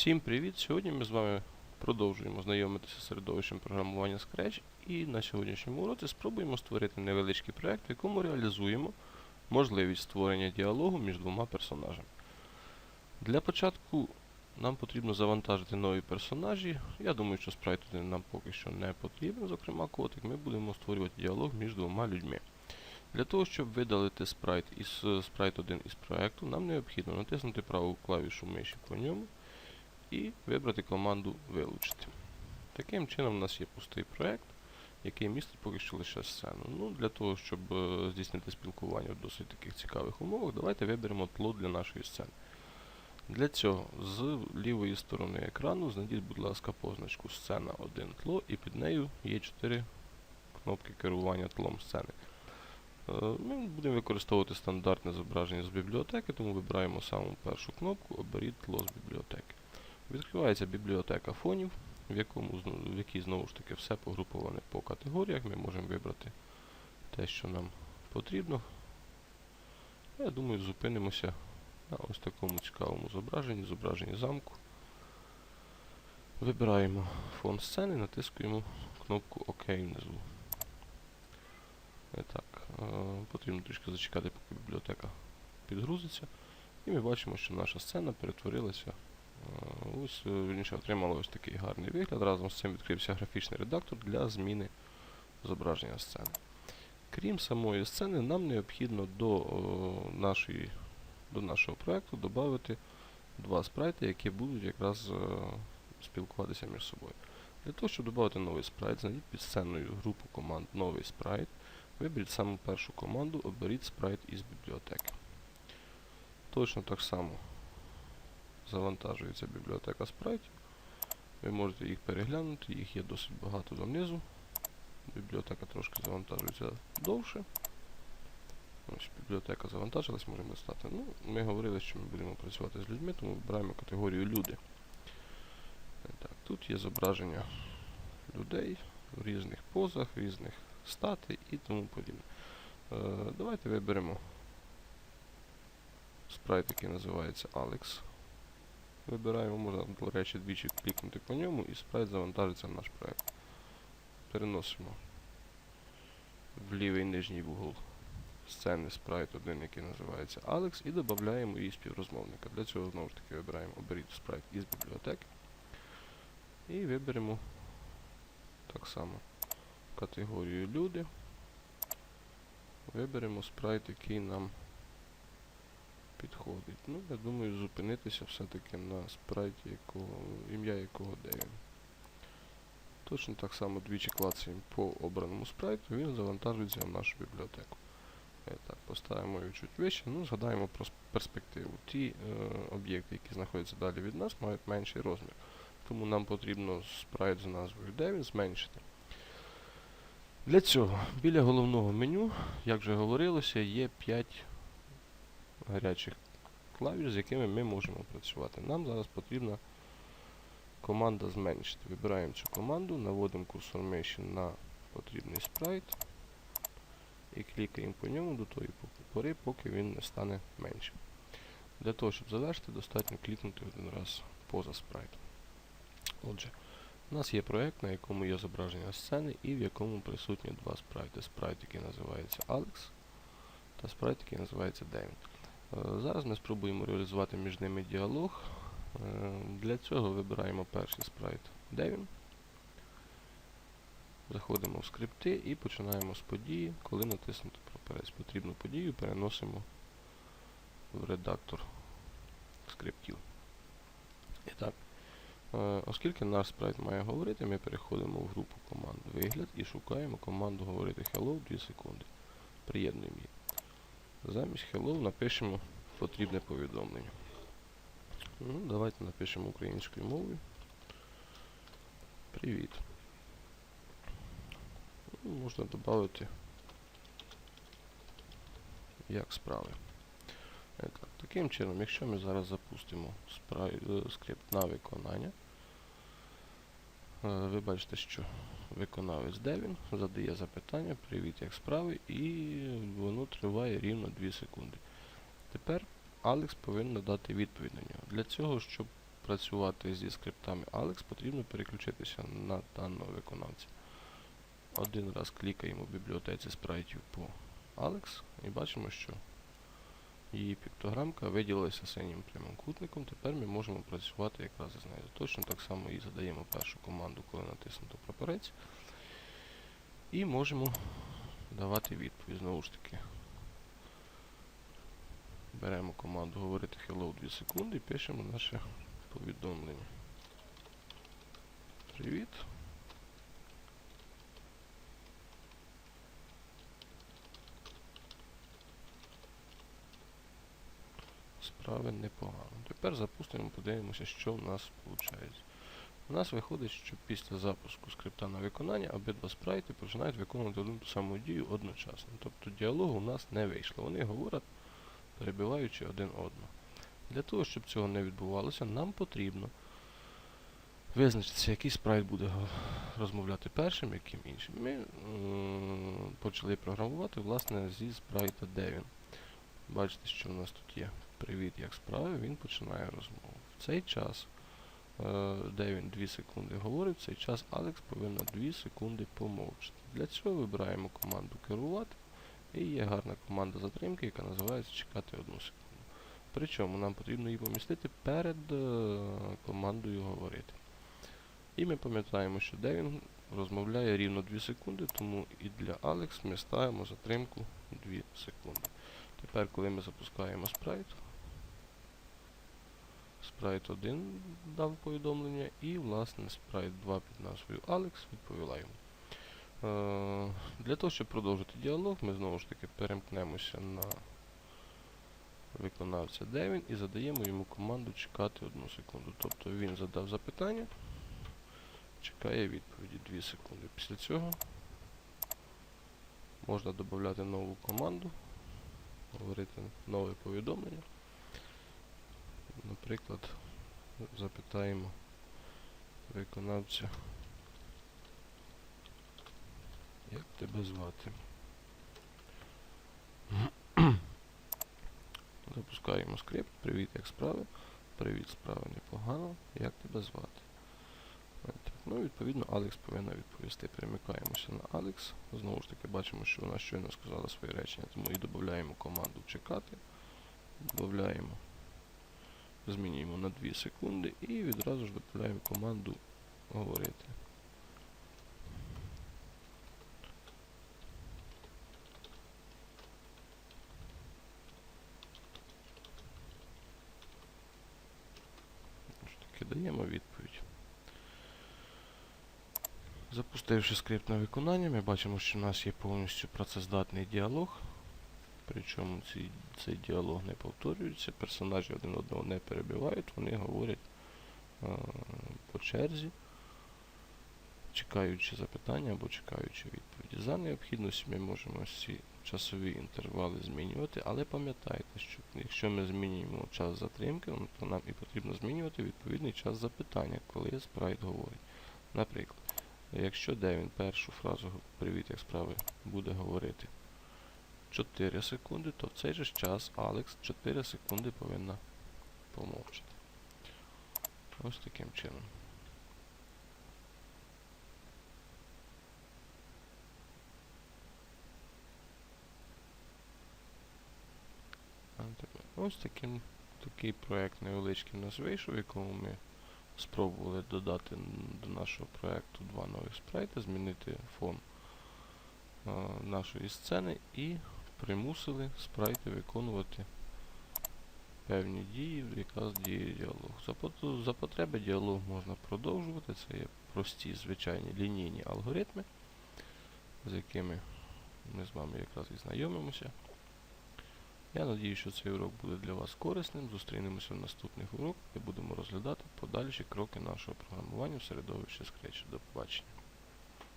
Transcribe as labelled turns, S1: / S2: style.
S1: Всім привіт! Сьогодні ми з вами продовжуємо знайомитися з середовищем програмування Scratch і на сьогоднішньому уроці спробуємо створити невеличкий проект, в якому реалізуємо можливість створення діалогу між двома персонажами. Для початку нам потрібно завантажити нові персонажі. Я думаю, що спрайт нам поки що не потрібен, зокрема котик, ми будемо створювати діалог між двома людьми. Для того, щоб видалити спрайт із спрайт 1 із проекту, нам необхідно натиснути праву клавішу миші по ньому і вибрати команду Вилучити. Таким чином у нас є пустий проект, який містить поки що лише сцену. Ну, Для того, щоб е, здійснити спілкування в досить таких цікавих умовах, давайте виберемо тло для нашої сцени. Для цього з лівої сторони екрану знайдіть, будь ласка, позначку Сцена 1 тло, і під нею є 4 кнопки керування тлом сцени. Е, Ми будемо використовувати стандартне зображення з бібліотеки, тому вибираємо саму першу кнопку Оберіть тло з бібліотеки. Відкривається бібліотека фонів, в, якому, в якій знову ж таки все погруповане по категоріях. Ми можемо вибрати те, що нам потрібно. Я думаю, зупинимося на ось такому цікавому зображенні, зображенні замку. Вибираємо фон сцени, натискуємо кнопку ОК внизу. І так, е, потрібно трішки зачекати, поки бібліотека підгрузиться. І ми бачимо, що наша сцена перетворилася. Е, Ось, е, вірніше, отримала ось такий гарний вигляд. Разом з цим відкрився графічний редактор для зміни зображення сцени. Крім самої сцени, нам необхідно до, о, нашої, до нашого проєкту додати два спрайти, які будуть якраз е, спілкуватися між собою. Для того, щоб додати новий спрайт, знайдіть під сценою групу команд новий спрайт. Виберіть саму першу команду, оберіть спрайт із бібліотеки. Точно так само завантажується бібліотека спрайтів. Ви можете їх переглянути, їх є досить багато донизу. Бібліотека трошки завантажується довше. Ось бібліотека завантажилась, можемо достати. Ну, ми говорили, що ми будемо працювати з людьми, тому вибираємо категорію люди. Е, Так, тут є зображення людей в різних позах, різних стати і тому подібне. Е, давайте виберемо спрайт, який називається Alex. Вибираємо, можна, до речі, двічі клікнути по ньому і спрайт завантажиться в наш проект. Переносимо в лівий нижній вугол сцени спрайт 1, який називається Alex, і додаємо її співрозмовника. Для цього знову ж таки вибираємо оберіть спрайт із бібліотеки. І виберемо так само категорію люди. Виберемо спрайт, який нам підходить. Ну, я думаю, зупинитися все-таки на спрайті, якого, ім'я якого Девін. Точно так само двічі клацаємо по обраному спрайту, він завантажується в нашу бібліотеку. Е, Так, поставимо його чуть вище, ну, згадаємо про перспективу. Ті е, об'єкти, які знаходяться далі від нас, мають менший розмір. Тому нам потрібно спрайт з назвою Девін зменшити. Для цього біля головного меню, як вже говорилося, є 5 гарячих клавіш, з якими ми можемо працювати. Нам зараз потрібна команда зменшити. Вибираємо цю команду, наводимо курсор миші на потрібний спрайт і клікаємо по ньому до тої пори, поки він не стане меншим. Для того, щоб завершити, достатньо клікнути один раз поза спрайтом. Отже, у нас є проект, на якому є зображення сцени і в якому присутні два спрайти. Спрайт, який називається Alex, та спрайт, який називається Девін. Е, Зараз ми спробуємо реалізувати між ними діалог. Е, Для цього вибираємо перший спрайт Девін. Заходимо в скрипти і починаємо з події. Коли натиснути пропорець потрібну подію, переносимо в редактор скриптів. І так, е, оскільки наш спрайт має говорити, ми переходимо в групу команд вигляд і шукаємо команду говорити hello 2 секунди. Приєднуємо її. Замість hello напишемо потрібне повідомлення. Ну, давайте напишемо українською мовою. Привіт. Ну, можна додати як справи. Так, Таким чином, якщо ми зараз запустимо спрай- е, скрипт на виконання, ви бачите, що виконавець Девін задає запитання, привіт, як справи, і воно триває рівно 2 секунди. Тепер Алекс повинен дати відповідь на нього. Для цього, щоб працювати зі скриптами Alex, потрібно переключитися на даного виконавця. Один раз клікаємо в бібліотеці спрайтів по Alex і бачимо, що її піктограмка виділилася синім прямокутником. Тепер ми можемо працювати якраз із нею. Точно так само і задаємо першу команду, коли натиснуто прапорець. І можемо давати відповідь. Знову ж таки. Беремо команду говорити hello 2 секунди і пишемо наше повідомлення. Привіт. Справи непогано. Тепер запустимо, подивимося, що в нас виходить. У нас виходить, що після запуску скрипта на виконання обидва спрайти починають виконувати одну ту саму дію одночасно. Тобто діалогу у нас не вийшло. Вони говорять, перебиваючи один одного. Для того, щоб цього не відбувалося, нам потрібно визначитися, який спрайт буде розмовляти першим, яким іншим. Ми почали програмувати власне зі спрайта Devin. Бачите, що в нас тут є привіт, як справи, він починає розмову. В цей час, е, де він 2 секунди говорить, в цей час Алекс повинна 2 секунди помовчати. Для цього вибираємо команду керувати. І є гарна команда затримки, яка називається чекати одну секунду. Причому нам потрібно її помістити перед е, командою говорити. І ми пам'ятаємо, що де він розмовляє рівно 2 секунди, тому і для Alex ми ставимо затримку 2 секунди. Тепер, коли ми запускаємо спрайт, спрайт 1 дав повідомлення, і власне спрайт 2 під назвою Alex відповіла йому. Е, Для того, щоб продовжити діалог, ми знову ж таки перемкнемося на виконавця він і задаємо йому команду чекати одну секунду. Тобто він задав запитання, чекає відповіді 2 секунди. Після цього можна додати нову команду, говорити нове повідомлення. Наприклад, запитаємо виконавця, як тебе звати. Запускаємо скрипт. Привіт, як справи? Привіт, справи непогано. Як тебе звати? Ну, відповідно, Алекс повинна відповісти. Перемикаємося на Алекс. Знову ж таки бачимо, що вона щойно сказала своє речення, тому і додаємо команду чекати. Додаємо, змінюємо на 2 секунди і відразу ж додаємо команду говорити. Даємо відповідь. Запустивши скрипт на виконання, ми бачимо, що в нас є повністю працездатний діалог. Причому цей, цей діалог не повторюється, персонажі один одного не перебивають, вони говорять е, по черзі, чекаючи запитання або чекаючи відповіді. За необхідності ми можемо ці часові інтервали змінювати, але пам'ятайте, що якщо ми змінюємо час затримки, ну, то нам і потрібно змінювати відповідний час запитання, коли спрайт говорить. Наприклад, якщо Девін першу фразу Привіт, як справи буде говорити 4 секунди, то в цей же час Алекс 4 секунди повинна помовчати. Ось таким чином. Ось таким, такий проект невеличкий у нас вийшов, в якому ми спробували додати до нашого проекту два нових спрайти, змінити фон а, нашої сцени і примусили спрайти виконувати певні дії, якраз діє діалог. За, потреби діалог можна продовжувати. Це є прості звичайні лінійні алгоритми, з якими ми з вами якраз і знайомимося. Я надію, що цей урок буде для вас корисним. Зустрінемося в наступних уроках, де будемо розглядати подальші кроки нашого програмування в середовищі Scratch. До побачення.